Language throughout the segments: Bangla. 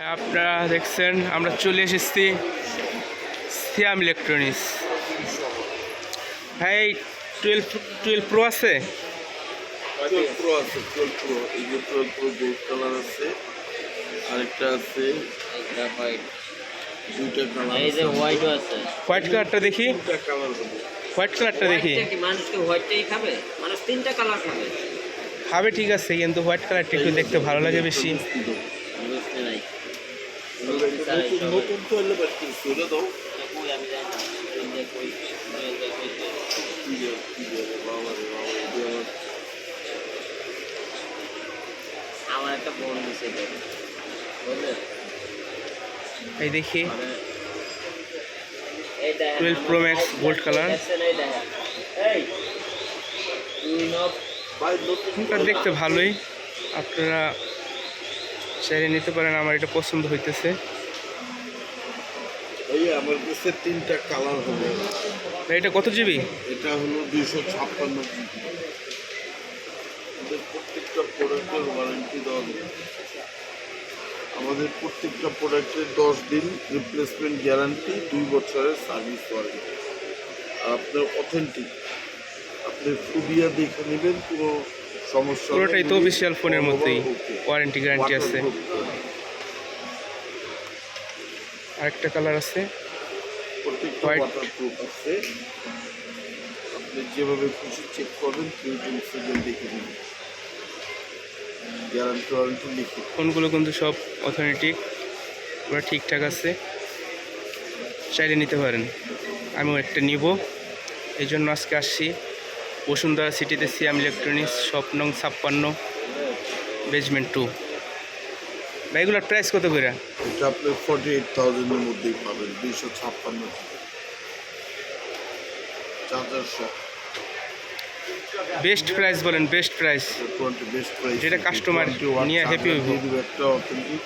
আপনারা দেখছেন আমরা চলে এসেছি সিয়াম ইলেকট্রনিক্স। ভাই টুয়েলভ টুয়েলভ প্রো আছে? টুয়েলভ প্রো আছে টুয়েলভ প্রো। এই যে টুয়েলভ প্রো গোল্ড কালার আছে আরেকটা আছে দুইটা কালার এই যে হোয়াইটও আছে। হোয়াইট কালারটা দেখি। কালার হোয়াইট কালারটা দেখি। মানুষকে হোয়াইটটাই খাবে? মানুষ তিনটা কালার খাবে। খাবে ঠিক আছে কিন্তু হোয়াইট কালারটা একটু দেখতে ভালো লাগে বেশি। বুঝতে নাই নতুন তো দাও আমার একটা বোন দিছে এই দেখি এই দেখেন 12 Pro Max gold color। দেখছেন এই দেখেন এই তুই নব ভাই নতুন ফোনটা দেখতে ভালোই আপনারা চাইলে নিতে পারেন আমার এটা পছন্দ হইতেছে। এই আমার কাছে তিনটা কালার হবে। এটা কত জিবি এটা হলো দুইশো ছাপ্পান্ন জিবি আমাদের প্রত্যেকটা প্রোডাক্টের ওয়ারেন্টি দেওয়া আমাদের প্রত্যেকটা প্রোডাক্টের দশ দিন রিপ্লেসমেন্ট গ্যারান্টি দুই বছরের সার্ভিস ওয়ারেন্টি আর আপনার অথেন্টিক আপনি ফুডিয়া দেখে নেবেন কোনো সমস্যা। পুরোটাই তো অফিসিয়াল ফোনের মধ্যেই ওয়ারেন্টি গ্যারান্টি আছে। আরেকটা কালার আছে। ওয়াটারপ্রুফ আছে। আপনি যেভাবে খুশি চেক করবেন দেখে নেবেন। গ্যারান্টি ওয়ারেন্টি লিখে। ফোনগুলো কিন্তু সব অথেন্টিক ওরা ঠিকঠাক আছে। চাইলে নিতে পারেন। আমিও একটা নিব। এই জন্য আজকে আসছি। বসুন্ধরা সিটিতে সিয়াম ইলেকট্রনিক্স শপ নং ছাপ্পান্ন বেজমেন্ট টু এগুলোর প্রাইস কত করে? এটা আপনি ফর্টি এইট থাউজেন্ডের মধ্যেই পাবেন দুইশো ছাপ্পান্ন চার্জার শপ বেস্ট প্রাইস বলেন বেস্ট প্রাইস বেস্ট প্রাইস যেটা কাস্টমার নিয়ে হ্যাপি হইবো। একটা অথেন্টিক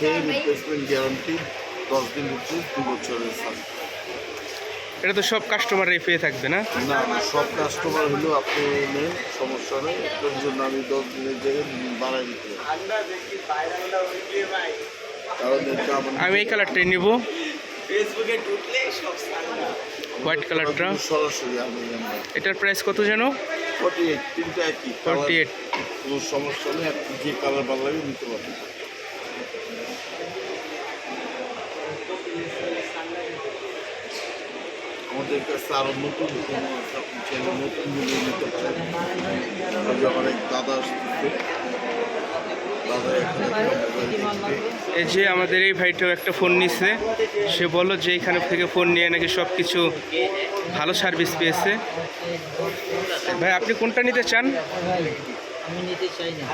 রিপ্লেসমেন্ট গ্যারান্টি দশ দিন রিপ্লেস দু বছরের সাথে এটা তো সব কাস্টমাররাই পেয়ে থাকবে না? না সব কাস্টমার হলেও আপনি নেন সমস্যা নেই। এর জন্য আমি দশ দিনের জায়গায় বাড়াই দিতে পারি। কারণ আমি এই কালারটাই নিব। হোয়াইট কালারটা সরাসরি আমি এটার প্রাইস কত যেন? ফর্টি এইট তিনটা একই। ফর্টি এইট কোনো সমস্যা নেই আপনি যে কালার ভালো লাগে নিতে পারবেন। আমাদের কাছে আরও নতুন নতুন নিতে পারেন। এক দাদা আসতেছে। এই যে আমাদের এই ভাইটাও একটা ফোন নিছে। সে বলল যে এখানে থেকে ফোন নিয়ে নাকি সব কিছু ভালো সার্ভিস পেয়েছে। ভাই আপনি কোনটা নিতে চান? আমি নিতে চাই না।